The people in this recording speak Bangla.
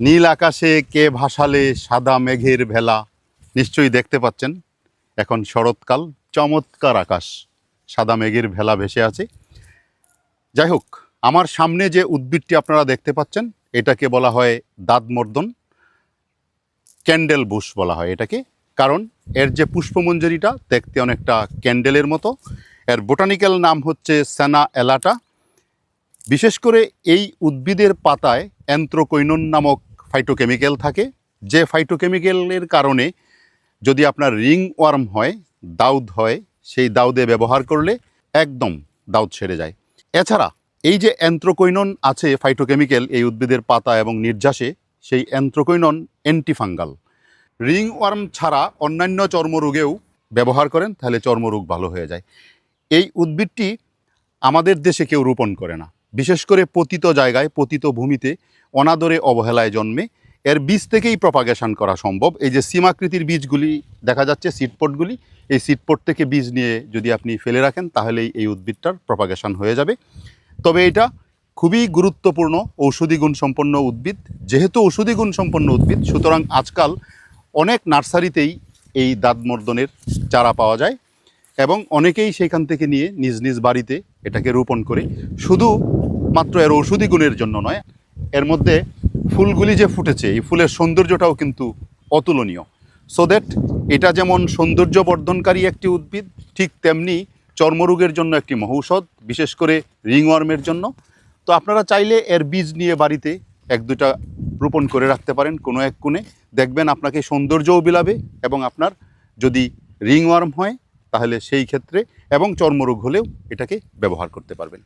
নীল আকাশে কে ভাসালে সাদা মেঘের ভেলা? নিশ্চয়ই দেখতে পাচ্ছেন, এখন শরৎকাল, চমৎকার আকাশ, সাদা মেঘের ভেলা ভেসে আছে। যাই হোক, আমার সামনে যে উদ্ভিদটি আপনারা দেখতে পাচ্ছেন, এটাকে বলা হয় দাঁতমর্দন ক্যান্ডেল বুশ বলা হয় এটাকে, কারণ এর যে পুষ্পমঞ্জরিটা দেখতে অনেকটা ক্যান্ডেলের মতো। এর বোটানিক্যাল নাম হচ্ছে সেনা এলাটা। বিশেষ করে এই উদ্ভিদের পাতায় অ্যান্থ্রোকৈনন নামক ফাইটোকেমিক্যাল থাকে। যে ফাইটোকেমিক্যালের কারণে যদি আপনার রিং ওয়ার্ম হয়, দাউদ হয়, সেই দাউদে ব্যবহার করলে একদম দাউদ সেরে যায়। এছাড়া এই যে অ্যান্থ্রোকৈনন আছে ফাইটোকেমিক্যাল এই উদ্ভিদের পাতা এবং নির্যাসে, সেই অ্যান্থ্রোকৈনন অ্যান্টিফাঙ্গাল রিং ওয়ার্ম ছাড়া অন্যান্য চর্মরোগেও ব্যবহার করেন, তাহলে চর্মরোগ ভালো হয়ে যায়। এই উদ্ভিদটি আমাদের দেশে কেউ রোপণ করে না। বিশেষ করে পতিত জায়গায়, পতিত ভূমিতে অনাদরে অবহেলায় জন্মে। এর বীজ থেকেই প্রপাগেশন করা সম্ভব। এই যে সীমাকৃতির বীজগুলি দেখা যাচ্ছে সিটপটগুলি এই সিটপট থেকে বীজ নিয়ে যদি আপনি ফেলে রাখেন, তাহলেই এই উদ্ভিদটার প্রপাগেশন হয়ে যাবে। তবে এটা খুবই গুরুত্বপূর্ণ ঔষধি গুণসম্পন্ন উদ্ভিদ। যেহেতু ঔষধি গুণসম্পন্ন উদ্ভিদ, সুতরাং আজকাল অনেক নার্সারিতেই এই দাঁতমর্দনের চারা পাওয়া যায় এবং অনেকেই সেখান থেকে নিয়ে নিজ নিজ বাড়িতে এটাকে রোপণ করে। শুধু মাত্র এর ঔষধি গুণের জন্য নয়, এর মধ্যে ফুলগুলি যে ফুটেছে, এই ফুলের সৌন্দর্যটাও কিন্তু অতুলনীয়। সো দ্যাট এটা যেমন সৌন্দর্য বর্ধনকারী একটি উদ্ভিদ, ঠিক তেমনি চর্মরোগের জন্য একটি মহৌষধ, বিশেষ করে রিংওয়ার্মের জন্য। তো আপনারা চাইলে এর বীজ নিয়ে বাড়িতে এক দুটা রোপণ করে রাখতে পারেন কোনো এক কোণে। দেখবেন আপনাকে সৌন্দর্যও বিলাবে এবং আপনার যদি রিংওয়ার্ম হয়, তাহলে সেই ক্ষেত্রে এবং চর্মরোগ হলেও এটাকে ব্যবহার করতে পারবেন।